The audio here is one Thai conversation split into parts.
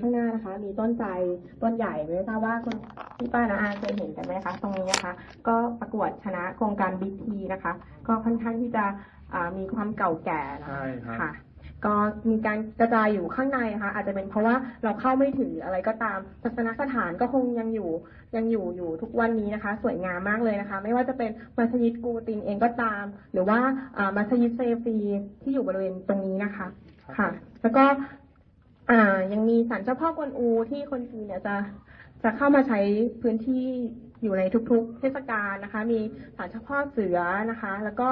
ข้างหน้านะคะ มีต้นไทรต้นใหญ่ไม่ทราบว่าคุณพี่ป้านะอาเคยเห็นกันไหมคะ ตรงนี้นะคะ ก็ประกวดชนะโครงการบิ๊กทีนะคะ ก็ค่อนข้างที่จะอ่ามีความเก่าแก่นะใช่ครับค่ะ ก็มีการกระจายอยู่ข้างในนะคะ อาจจะเป็นเพราะว่าเราเข้าไม่ถึงอะไรก็ตามศาสนสถานก็คงยังอยู่ยังอยู่อยู่ทุกวันนี้นะคะ สวยงามมากเลยนะคะ ไม่ว่าจะเป็นมัสยิดกูตินเองก็ตาม หรือว่าอ่ามัสยิดเซฟีที่อยู่บริเวณตรงนี้นะคะ ค่ะ แล้วก็ อ่า ยังมีศาลเจ้าพ่อกวนอูที่คนจีนเนี่ยจะจะเข้ามาใช้พื้นที่อยู่ในทุกๆ เทศกาลนะคะ มีศาลเจ้าพ่อเสือนะคะ แล้วก็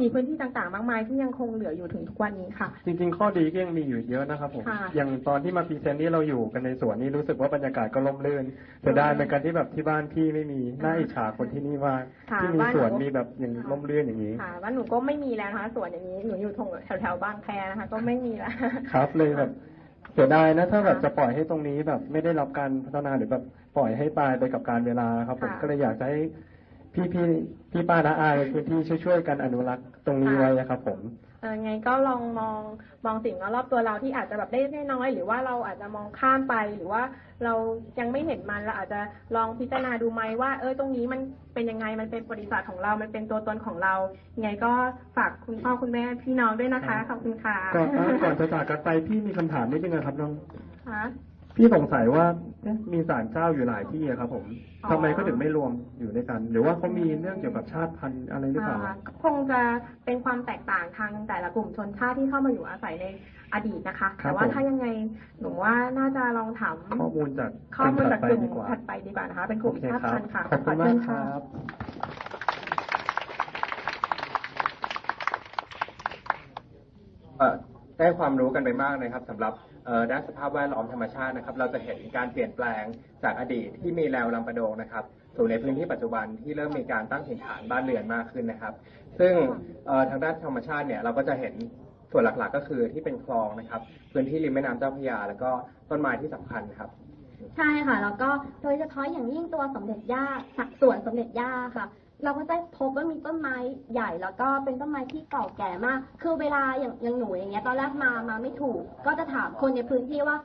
มีพื้นที่ต่างๆ มากมายที่ยังคงเหลืออยู่ถึงทุกวันนี้ค่ะ จริงๆ ข้อดีก็ยังมีอยู่เยอะนะครับผม ค่ะอย่างตอนที่มาพรีเซนต์นี่เราอยู่กันในสวนนี่รู้สึกว่าบรรยากาศก็ร่มรื่นแต่ได้เหมือนกันที่แบบที่บ้านพี่ไม่มีน่าอิจฉาคนที่นี่มากค่ะที่มีบ้านสวนหนูมีแบบอย่างร่มรื่นอย่างนี้ ค่ะบ้านหนูก็ไม่มีแล้วนะคะสวนอย่างนี้หนูอยู่ตรงแถวๆบางแคนะคะ ก็ไม่มีแล้ว ครับเลยแบบ เสียดายนะถ้าแบบค่ะจะปล่อยให้ตรงนี้แบบไม่ได้รับการพัฒนาหรือแบบปล่อยให้ตายไปกับการเวลาครับผมค่ะ ก็เลยอยากจะให้พี่พี่พี่ป้าน้าอาในพื้นที่ช่วยๆกันอนุรักษ์ตรงนี้ไว้นะครับผมเออ ไงก็ลองมองมองสิ่งรอบตัวเราที่อาจจะแบบได้น้อยๆหรือว่าเราอาจจะมองข้ามไปหรือว่าเรายังไม่เห็นมันเราอาจจะลองพิจารณาดูไหมว่า เออตรงนี้มันเป็นยังไงมันเป็นประวัติศาสตร์ของเรา มันเป็นตัวตนของเรายังไงก็ฝากคุณพ่อคุณแม่พี่น้องด้วยนะคะขอบคุณค่ะก่อนเอ่อก่อนจะจากกันไปพี่มีคำถามนิดนึงนะครับน้องค่ะพี่สงสัยว่าเอ๊ะ มีศาลเจ้าอยู่หลายที่อะครับ ผมอ๋อ ทำไมเขาถึงไม่รวมอยู่ด้วยกัน หรือว่าเขามีเรื่องเกี่ยวกับชาติพันธุ์อะไรหรือเปล่า อ่าคงจะเป็นความแตกต่างทางแต่ละกลุ่มชนชาติที่เข้ามาอยู่อาศัยในอดีตนะคะ ครับแต่ว่าผม ถ้ายังไงหนูว่าน่าจะลองถามข้อมูลจากข้อมูลจากกลุ่มถัดไปดีกว่าถัดไปดีกว่านะคะ เป็นกโอลุ่มเคชาติครับพันธุ์ค่ะขอบคุณขมากเชิญคค่ะรับ เอ่อ ได้ความรู้กันไปมากนะครับสำหรับด้านสภาพแวดล้อมธรรมชาตินะครับ เราจะเห็นการเปลี่ยนแปลงจากอดีตที่มีแนวลำปะโดงนะครับสู่ในพื้นที่ปัจจุบันที่เริ่มมีการตั้งถิ่นฐานบ้านเรือนมากขึ้นนะครับ ซึ่งทางด้านธรรมชาติเนี่ยเราก็จะเห็นส่วนหลักๆ ก็คือที่เป็นคลองนะครับ พื้นที่ริมแม่น้ำเจ้าพระยา แล้วก็ต้นไม้ที่สำคัญครับใช่ค่ะ แล้วก็โดยเฉพาะอย่างยิ่งตัวสมเด็จย่าสักสวนสมเด็จย่าค่ะ เราก็จะพบว่ามีต้นไม้ใหญ่แล้วก็เป็นต้นไม้ที่เก่าแก่มาก คือเวลาอย่างอย่างหนูอย่างเงี้ยตอนแรกมามาไม่ถูก ก็จะถามคนในพื้นที่ว่า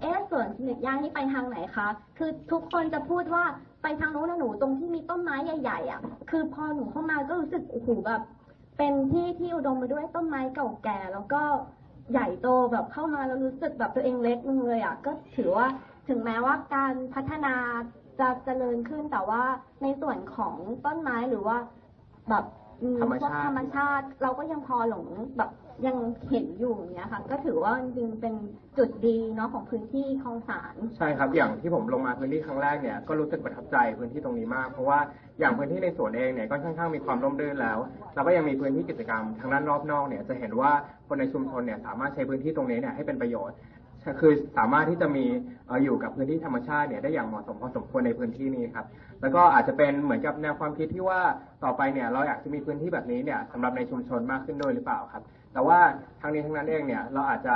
เอ๊ะสวนสมเด็จย่านี่ไปทางไหนคะ คือทุกคนจะพูดว่าไปทางโน้นนะหนูตรงที่มีต้นไม้ใหญ่ๆอะ คือพอหนูเข้ามาก็รู้สึกโอ้โหแบบเป็นที่ที่อุดมไปด้วยต้นไม้เก่าแก่แล้วก็ใหญ่โตแบบเข้ามาแล้วรู้สึกแบบตัวเองเล็กนึงเลยอะก็ถือว่าถึงแม้ว่าการพัฒนา จะเจริญขึ้นแต่ว่าในส่วนของต้นไม้หรือว่าแบบอืมธรรมพวกชาติ ธรรมชาติเราก็ยังพอหลงแบบยังเห็นอยู่อย่างเงี้ยค่ะ ก็ถือว่าจริงๆเป็นจุดดีเนาะของพื้นที่คลองสาร ใช่ครับ อย่างที่ผมลงมาพื้นที่ครั้งแรกเนี่ยก็รู้สึกประทับใจพื้นที่ตรงนี้มาก เพราะว่าอย่างพื้นที่ในสวนเองเนี่ยก็ค่อนข้างมีความร่มรื่นแล้วแล้วก็ยังมีพื้นที่กิจกรรมทางด้านรอบนอกเนี่ยจะเห็นว่าคนในชุมชนเนี่ยสามารถใช้พื้นที่ตรงนี้เนี่ยให้เป็นประโยชน์ คือสามารถที่จะมีเอ่ออยู่กับพื้นที่ธรรมชาติเนี่ยได้อย่างเหมาะสมพอสมควรในพื้นที่นี้ครับแล้วก็อาจจะเป็นเหมือนกับแนวความคิดที่ว่าต่อไปเนี่ยเราอยากจะมีพื้นที่แบบนี้เนี่ยสำหรับในชุมชนมากขึ้นด้วยหรือเปล่าครับ แต่ว่าทั้งนี้ทั้งนั้นเองเนี่ยเราอาจจะ